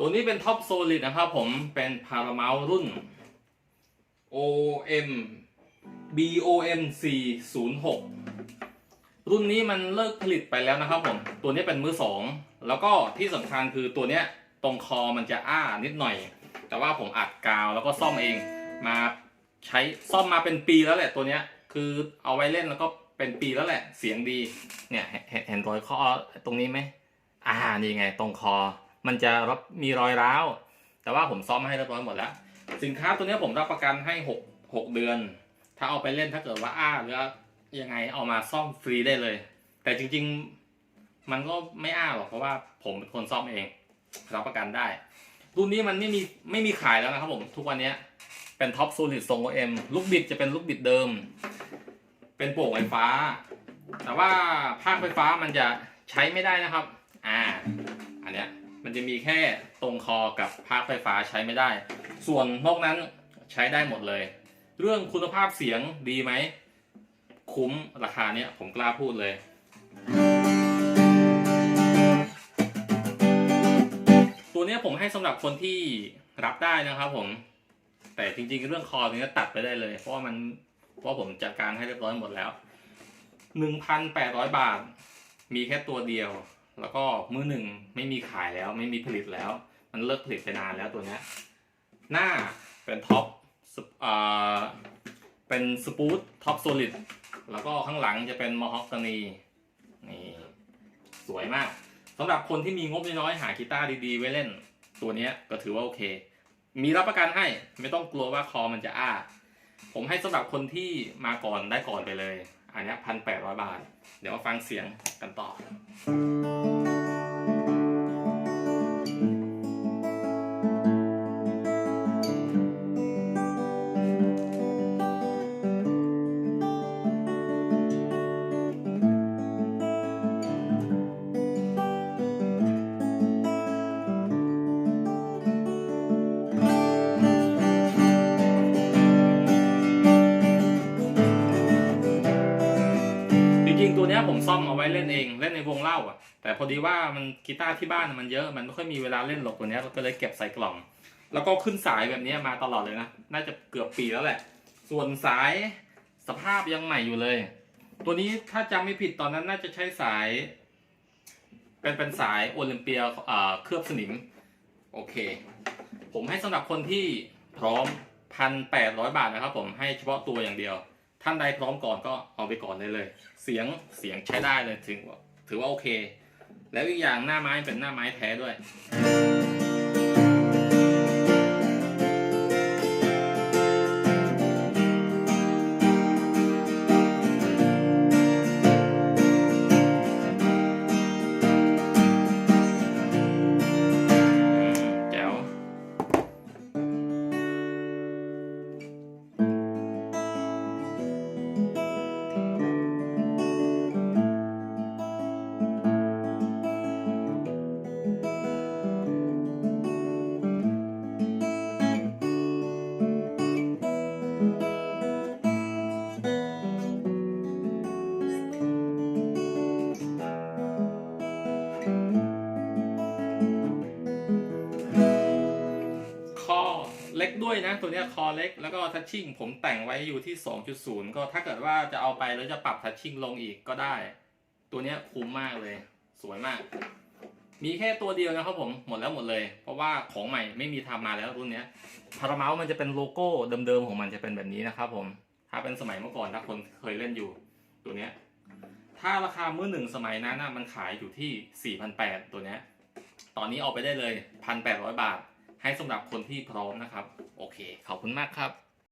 ตัวนี้เป็นท็อปโซลิดนะครับผมเป็นพาราเมลรุ่น OM BOM 406รุ่นนี้มันเลิกผลิตไปแล้วนะครับผม ตัวนี้เป็นมือสอง แล้วก็ที่สำคัญคือตัวเนี้ยตรงคอมันจะอ้านิดหน่อย แต่ว่าผมอัดกาวแล้วก็ซ่อมเอง มาใช้ซ่อมมาเป็นปีแล้วแหละตัวเนี้ย คือเอาไว้เล่นแล้วก็เป็นปีแล้วแหละ เสียงดี เนี่ยเห็นเห็นเห็นรอยข้อตรงนี้ไหมอ่านี่ไงตรงคอ มันจะรับมีรอยร้าว แต่ว่าผมซ่อมให้เรียบร้อยหมดแล้ว สินค้าตัวนี้ผมรับประกันให้หกเดือน ถ้าเอาไปเล่นถ้าเกิดว่าอ้าหรือยังไงเอามาซ่อมฟรีได้เลย แต่จริงๆมันก็ไม่อ้าหรอกเพราะว่าผมเป็นคนซ่อมเองรับประกันได้ รุ่นนี้มันไม่มีไม่มีขายแล้วนะครับผมทุกวันนี้เป็นท็อปซูลิดทรงโอเอ็มลูกบิดจะเป็นลูกบิดเดิม เป็นโป่งไฟฟ้า แต่ว่าภาคไฟฟ้ามันจะใช้ไม่ได้นะครับ อ่า อันเนี้ย มันจะมีแค่ตรงคอกับภาคไฟฟ้าใช้ไม่ได้ ส่วนนอกนั้นใช้ได้หมดเลย เรื่องคุณภาพเสียงดีไหม คุ้มราคาเนี้ยผมกล้าพูดเลยตัวเนี้ยผมให้สำหรับคนที่รับได้นะครับผม แต่จริงๆเรื่องคอเนี้ยตัดไปได้เลย เพราะว่ามันเพราะผมจัดการให้เรียบร้อยหมดแล้ว 1,800 บาท มีแค่ตัวเดียว แล้วก็มือหนึ่งไม่มีขายแล้วไม่มีผลิตแล้ว มันเลิกผลิตไปนานแล้วตัวเนี้ยหน้าเป็นท็อปอ่าเป็นสปูตท็อปโซลิดแล้วก็ข้างหลังจะเป็นมอฮอกกานีนี่สวยมากสำหรับคนที่มีงบน้อยๆหากีตาร์ดีๆ ไว้เล่น ตัวนี้ก็ถือว่าโอเค มีรับประกันให้ไม่ต้องกลัวว่าคอมันจะอ้า ผมให้สำหรับคนที่มาก่อนได้ก่อนไปเลย อันนี้พันแปดร้อยบาท เดี๋ยวมาฟังเสียงกันต่อ อมเอาไว้เล่นเองเล่นในวงเล่าอะ แต่พอดีว่ามันกีตาร์ที่บ้านมันเยอะมันไม่ค่อยมีเวลาเล่นหรอกตัวเนี้ยเราก็เลยเก็บใส่กล่อง แล้วก็ขึ้นสายแบบนี้มาตลอดเลยนะน่าจะเกือบปีแล้วแหละ ส่วนสายสภาพยังใหม่อยู่เลย ตัวนี้ถ้าจำไม่ผิดตอนนั้นน่าจะใช้สาย เป็นเป็นสายโอลิมเปียอ่าเคลือบสนิมโอเค ผมให้สำหรับคนที่พร้อมพันแปดร้อยบาทนะครับผมให้เฉพาะตัวอย่างเดียว ท่านใดพร้อมก่อนก็เอาไปก่อนได้เลย เสียงเสียงใช้ได้เลยถึงว่าถือว่าโอเค แล้วอีกอย่างหน้าไม้เป็นหน้าไม้แท้ด้วย นะตัวเนี้ยคอเล็กแล้วก็ทัชชิ่งผมแต่งไว้อยู่ที่ 2.0 ก็ถ้าเกิดว่าจะเอาไปแล้วจะปรับทัชชิ่งลงอีกก็ได้ ตัวเนี้ยคุ้มมากเลย สวยมาก มีแค่ตัวเดียวนะครับผมหมดแล้วหมดเลย เพราะว่าของใหม่ไม่มีทำมาแล้วรุ่นเนี้ยพาราเมลมันจะเป็นโลโก้เดิมๆของมันจะเป็นแบบนี้นะครับผมถ้าเป็นสมัยเมื่อก่อนถ้าคนเคยเล่นอยู่ ตัวเนี้ยถ้าราคามือหนึ่งสมัยนั้นนะมันขายอยู่ที่4,800ตัวเนี้ยตอนนี้เอาไปได้เลย1,800บาท ให้สำหรับคนที่พร้อมนะครับ โอเค ขอบคุณมากครับ